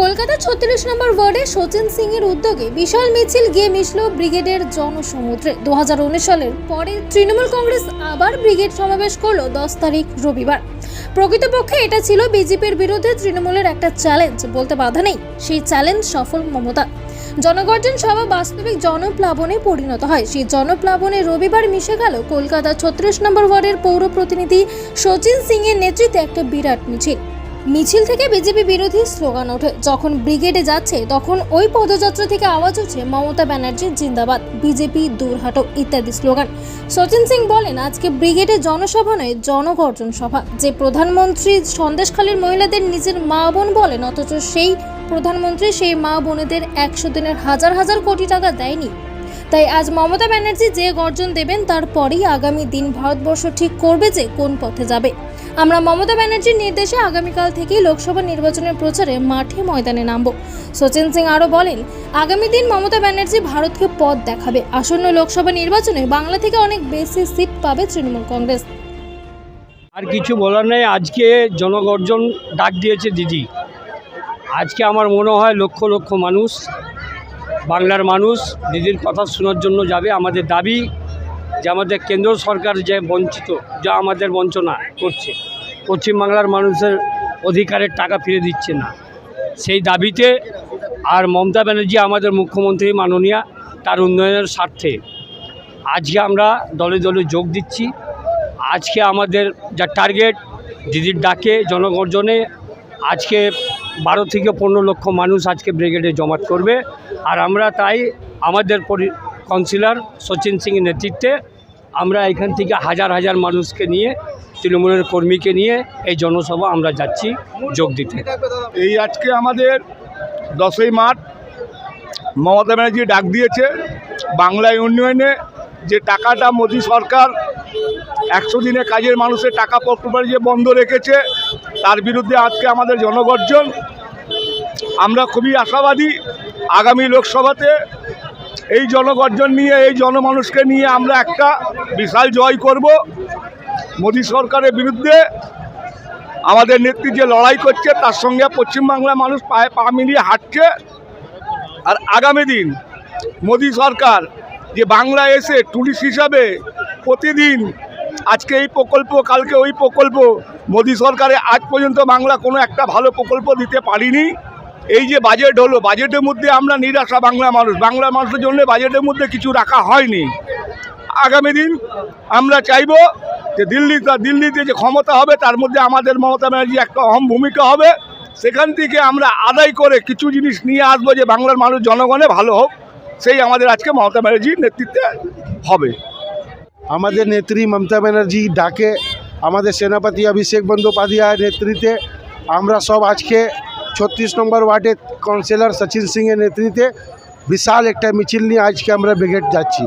কলকাতা ছত্রিশ নম্বর ওয়ার্ডে সচিন সিং এর উদ্যোগে বিশাল মিছিল গিয়ে মিশল ব্রিগেডের জনসমুদ্রে। দু হাজার উনিশ সালের পরে তৃণমূল কংগ্রেস আবার ব্রিগেড সমাবেশ করল দশ তারিখ রবিবার। প্রকৃতপক্ষে এটা ছিল বিজেপির বিরুদ্ধে তৃণমূলের একটা চ্যালেঞ্জ, বলতে বাধা নেই। সেই চ্যালেঞ্জ সফল মমতা। জনগর্জন সভা বাস্তবিক জনপ্লাবনে পরিণত হয়। সেই জনপ্লাবনে রবিবার মিশে গেল কলকাতা ছত্রিশ নম্বর ওয়ার্ডের পৌর প্রতিনিধি সচিন সিং এর নেতৃত্বে একটা বিরাট মিছিল। মিছিল থেকে বিজেপি বিরোধী স্লোগান ওঠে। যখন ব্রিগেডে যাচ্ছে, তখন ওই পদযাত্রা থেকে আওয়াজ উঠছে মমতা ব্যানার্জি, জিন্দাবাদ, বিজেপি দূর হাটো ইত্যাদি স্লোগান। সচিন সিং বলেন, আজকে ব্রিগেডে জনসভা নয়, জনগর্জন সভা। যে প্রধানমন্ত্রী সন্দেশখালীর মহিলাদের নিজের মা বোন বলেন, অথচ সেই প্রধানমন্ত্রী সেই মা বোনেদের একশো দিনের হাজার হাজার কোটি টাকা দেয়নি। তাই আজ মমতা ব্যানার্জি যে গর্জন দেবেন, তারপরেই আগামী দিন ভারতবর্ষ ঠিক করবে যে কোন পথে যাবে। আমরা মমতা ব্যানার্জির নির্দেশে আগামীকাল থেকেই লোকসভা নির্বাচনের প্রচারে মাঠে ময়দানে নামব। সচিন সিং আরও বলেন, আগামী দিন মমতা ব্যানার্জি ভারতকে পথ দেখাবে। আসন্ন লোকসভা নির্বাচনে বাংলা থেকে অনেক বেশি সিট পাবে তৃণমূল কংগ্রেস। আর কিছু বলার নেই, আজকে জনগর্জন ডাক দিয়েছে দিদি। আজকে আমার মনে হয় লক্ষ লক্ষ মানুষ, বাংলার মানুষ দিদির কথা শোনার জন্য যাবে। আমাদের দাবি যে আমাদের কেন্দ্র সরকার যে বঞ্চিত, যা আমাদের বঞ্চনা করছে। পশ্চিমবাংলার মানুষের অধিকারের টাকা ফিরে দিচ্ছে না। সেই দাবিতে আর মমতা ব্যানার্জি আমাদের মুখ্যমন্ত্রী মাননীয়া, তার উন্নয়নের স্বার্থে আজকে আমরা দলে দলে যোগ দিচ্ছি। আজকে আমাদের যা টার্গেট, দিদির ডাকে, জনগর্জনে আজকে বারো থেকে পনেরো লক্ষ মানুষ আজকে ব্রিগেডে জমাত করবে। আর আমরা তাই আমাদের পরি, কাউন্সিলর সচিন সিংয়ের নেতৃত্বে আমরা এখান থেকে হাজার হাজার মানুষকে নিয়ে তৃণমূলের কর্মীকে নিয়ে এই জনসভা আমরা যাচ্ছি যোগ দিতে। এই আজকে আমাদের দশই মার্চ, মমতা ব্যানার্জি ডাক দিয়েছে বাংলায় উন্নয়নে যে টাকাটা মোদী সরকার একশো দিনে কাজের মানুষের টাকা প্রকল্প যে বন্ধ রেখেছে, তার বিরুদ্ধে আজকে আমাদের জনগর্জন। আমরা খুবই আশাবাদী আগামী লোকসভাতে এই জনগর্জন নিয়ে, এই জনমানুষকে নিয়ে আমরা একটা বিশাল জয় করব মোদী সরকারের বিরুদ্ধে। আমাদের নেত্রী যে লড়াই করছে, তার সঙ্গে পশ্চিমবাংলার মানুষ পায়ে পা মিলিয়ে হাঁটছে। আর আগামী দিন মোদী সরকার যে বাংলা এসে টুরিস্ট হিসাবে প্রতিদিন আজকে এই প্রকল্প, কালকে ওই প্রকল্প, মোদী সরকারে আজ পর্যন্ত বাংলা কোনো একটা ভালো প্রকল্প দিতে পারিনি। এই যে বাজেট হলো, বাজেটের মধ্যে আমরা নিরাশা বাংলা মানুষ। বাংলা মানুষের জন্য বাজেটের মধ্যে কিছু রাখা হয়নি। আগামী দিন আমরা চাইব যে দিল্লি দিল্লিতে যে ক্ষমতা হবে, তার মধ্যে আমাদের মমতা ব্যানার্জি একটা অহম ভূমিকা হবে। সেখান থেকে আমরা আদায় করে কিছু জিনিস নিয়ে আসব যে বাংলার মানুষ জনগণে ভালো হোক। সেই আমাদের আজকে মমতা ব্যানার্জির নেতৃত্বে হবে। আমাদের নেত্রী মমতা ব্যানার্জি ডাকে, আমাদের সেনাপতি অভিষেক বন্দ্যোপাধ্যায়ের নেতৃত্বে। আমরা সব আজকে ছত্রিশ নম্বর ওয়ার্ডের কাউন্সিলর সচিন সিংয়ের নেতৃত্বে বিশাল একটা মিছিল নিয়ে আজকে আমরা ব্রিগেড যাচ্ছি।